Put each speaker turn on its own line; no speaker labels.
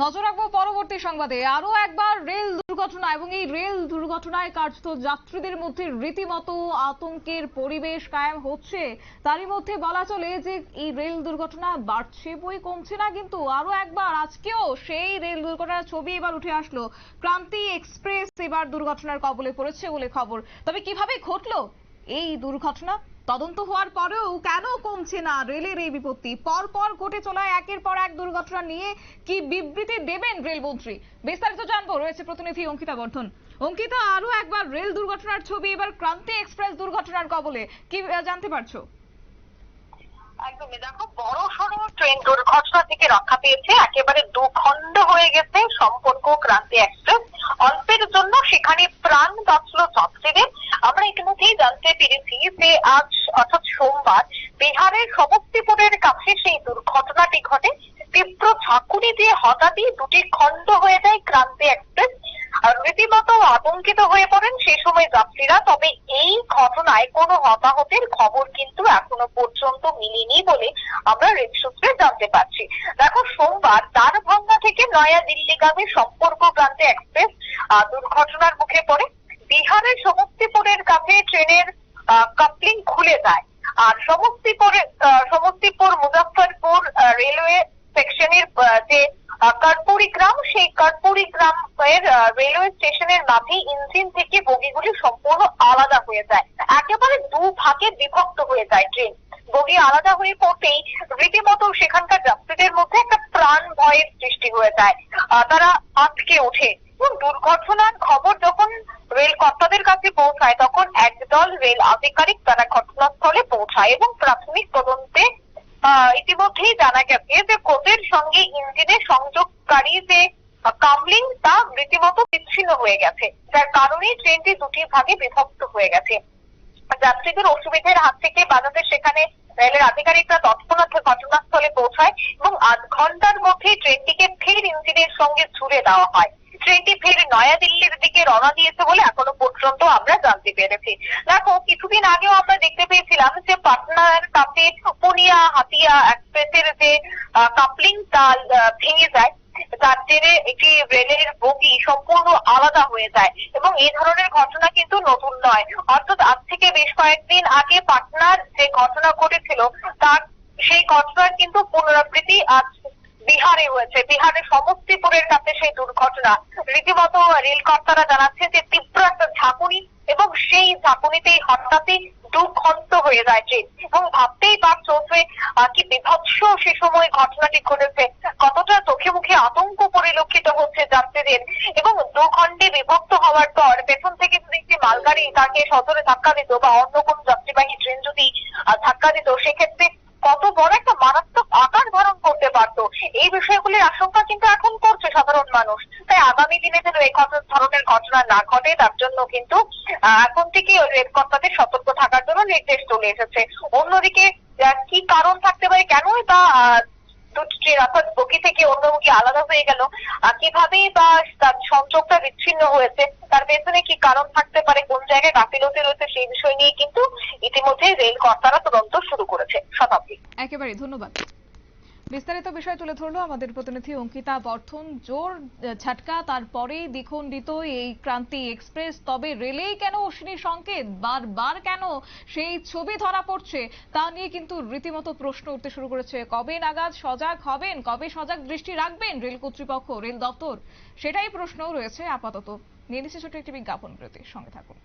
নজর রাখব পরবর্তী সংবাদে। আরও একবার রেল দুর্ঘটনা এবং এই রেল দুর্ঘটনায় কার্যত যাত্রীদের মধ্যে রীতিমতো আতঙ্কের পরিবেশ কায়েম হচ্ছে। তারই মধ্যে বলা চলে যে এই রেল দুর্ঘটনা বাড়ছে বই কমছে না, কিন্তু আরও একবার আজকেও সেই রেল দুর্ঘটনার ছবি এবার উঠে আসলো। ক্রান্তি এক্সপ্রেস এবার দুর্ঘটনার কবলে পড়েছে বলে খবর। তবে কীভাবে ঘটলো? এই দুর্ঘটনা তদন্ত হওয়ার পরেও কেন কমছে না রেলের এই বিপত্তি? পর পর ঘটে চলা একের পর এক দুর্ঘটনা নিয়ে কি বিবৃতি দেবেন রেলমন্ত্রী? বিস্তারিত জানব। রয়েছে প্রতিনিধি অঙ্কিতা বর্ধন। অঙ্কিতা আরও একবার রেল দুর্ঘটনার ছবি, এবার ক্রান্তি এক্সপ্রেস দুর্ঘটনার কবলে কি জানতে পারছ?
একদমই। দেখো বড় সড়ো ট্রেন দুর্ঘটনা থেকে রক্ষা পেয়েছে। একেবারে দুখণ্ড হয়ে গেছে সম্পর্ক ক্রান্তি এক্সপ্রেস। সেখানে প্রাণ বাঁচল যাত্রীদের আমরা ইতিমধ্যেই জানতে পেরেছি যে আজ অর্থাৎ সোমবার বিহারের সমস্তিপুরের কাছে সেই দুর্ঘটনাটি ঘটে। তীব্র ঝাঁকুনি দিয়ে হঠাৎই দুটি খণ্ড হয়ে যায় ক্রান্তি এক্সপ্রেস। রীতিমতো আতঙ্কিত হয়ে পড়েন সেই সময় যাত্রীরা। তবে এই ঘটনায় কোনো হতাহতের খবর কিন্তু এখনও পর্যন্ত মিলেনি বলে আমরা রেল সূত্রে জানতে পারছি। দেখো, সোমবার দ্বারভাঙ্গা থেকে নয়া দিল্লিগামী সম্পর্ক ক্রান্তি এক্সপ্রেস দুর্ঘটনার মুখে পড়ে। বিহারের সমস্তিপুরের কাছে ট্রেনের কাপলিং খুলে যায়। আর সমস্তিপুরের সমস্তিপুর মুজফ্ফরপুর রেলওয়ে সেকশনের যে কর্পুরি গ্রাম, সেই কর্পুরি গ্রামের রেলওয়ে স্টেশনের মাঝে ইঞ্জিন থেকে বগিগুলি সম্পূর্ণ আলাদা হয়ে যায়। একেবারে দু ভাগে বিভক্ত হয়ে যায় ট্রেন। বগি আলাদা হয়ে পড়তেই রীতিমতো সেখানকার যাত্রীদের মধ্যে একটা প্রাণ ভয়ের সৃষ্টি হয়ে যায়। তারা আটকে ওঠে। এবং দুর্ঘটনার খবর যখন রেল কর্তাদের কাছে পৌঁছায়, তখন একদল রেল আধিকারিক তারা ঘটনাস্থলে পৌঁছায় এবং প্রাথমিক তদন্তে ইতিমধ্যেই জানা গেছে যে কোচের সঙ্গে ইঞ্জিনের সংযোগকারী যে কামলিং তা রীতিমতো বিচ্ছিন্ন হয়ে গেছে, যার কারণে ট্রেনটি দুটি ভাগে বিভক্ত হয়ে গেছে। যাত্রীদের অসুবিধার হাত থেকে বাঁচাতে সেখানে রেলের আধিকারিকরা তৎক্ষণাৎ ঘটনাস্থলে পৌঁছায় এবং আধ ঘণ্টার মধ্যে ট্রেনটিকে ফের ইঞ্জিনের সঙ্গে ঝুলে দেওয়া হয়। ট্রেনটি ফের নয়াদিল্লির দিকে রওনা দিয়েছে বলে এখনও পর্যন্ত আমরা জানতে পেরেছি। দেখো, কিছুদিন আগেও আমরা দেখতে পেয়েছিলাম যে পাটনার কাছে পুনিয়া হাতিয়া এক্সপ্রেসের যে কাপলিং তাল ভেঙে যায়। যার জেরে একটি রেলের বগি সম্পূর্ণ আলাদা হয়ে যায় এবং এই ধরনের ঘটনা কিন্তু নতুন নয়। অর্থাৎ আজ থেকে বেশ কয়েকদিন আগে পাটনার যে ঘটনা ঘটেছিল, তার সেই ঘটনার কিন্তু পুনরাবৃত্তি আজ বিহারে হয়েছে। বিহারের সমস্তিপুরের কাছে সেই দুর্ঘটনা। রীতিমতো রেল কর্তারা জানাচ্ছে যে তীব্র একটা ঝাঁকুনি এবং সেই ঝাঁকুনিতেই হঠাৎই দুখন্ত হয়ে যায় ট্রেন। এবং ভাবতেই পারছ যে কি বিভৎস সে সময় ঘটনাটি ঘটেছে। কতটা পরিলক্ষিত হচ্ছে যাত্রীদের এবং দু খণ্ডে বিভক্ত হওয়ার পর পেছন থেকে যদি একটি মালগাড়ি তাকে সজোরে ধাক্কা দিত বা অন্য কোনো যাত্রীবাহী ট্রেন যদি ধাক্কা দিত, সেক্ষেত্রে কত বড় একটা মারাত্মক আকার ধারণ করতে পারত। এই বিষয়গুলির আশঙ্কা কিন্তু এখন করছে সাধারণ মানুষ। তাই আগামী দিনে যেন এই ধরনের ঘটনা না ঘটে, তার জন্য কিন্তু এখন থেকে রেল কর্তাদের সতর্ক থাকার জন্য নির্দেশ চলে এসেছে। অন্যদিকে কি কারণ থাকতে পারে, কেনই বা ট্রেন অর্থাৎ বগি থেকে অন্য বগি আলাদা হয়ে গেল। কিভাবেই বা তার সংযোগটা বিচ্ছিন্ন হয়েছে, তার পেছনে কি কারণ থাকতে পারে, কোন জায়গায় গাফিলতি রয়েছে সেই বিষয় নিয়ে কিন্তু ইতিমধ্যে রেল কর্তারা তদন্ত শুরু করেছে। শতাব্দী
একেবারে, ধন্যবাদ। বিস্তারিত বিষয় তুলে ধরলো আমাদের প্রতিনিধি অঙ্কিতা বর্ধন। জোর ঝাটকা তারপরেই দ্বিখণ্ডিত এই ক্রান্তি এক্সপ্রেস। তবে রেলেই কেন অশ্বিনী সংকেত? বারবার কেন সেই ছবি ধরা পড়ছে? তা নিয়ে কিন্তু রীতিমতো প্রশ্ন উঠতে শুরু করেছে। কবে নাগাদ সজাগ হবেন? কবে সজাগ দৃষ্টি রাখবেন রেল কর্তৃপক্ষ, রেল দপ্তর? সেটাই প্রশ্নও রয়েছে আপাতত। নিয়ে নিচ্ছে ছোট একটি বিজ্ঞাপন বিরতি সঙ্গে থাকুন।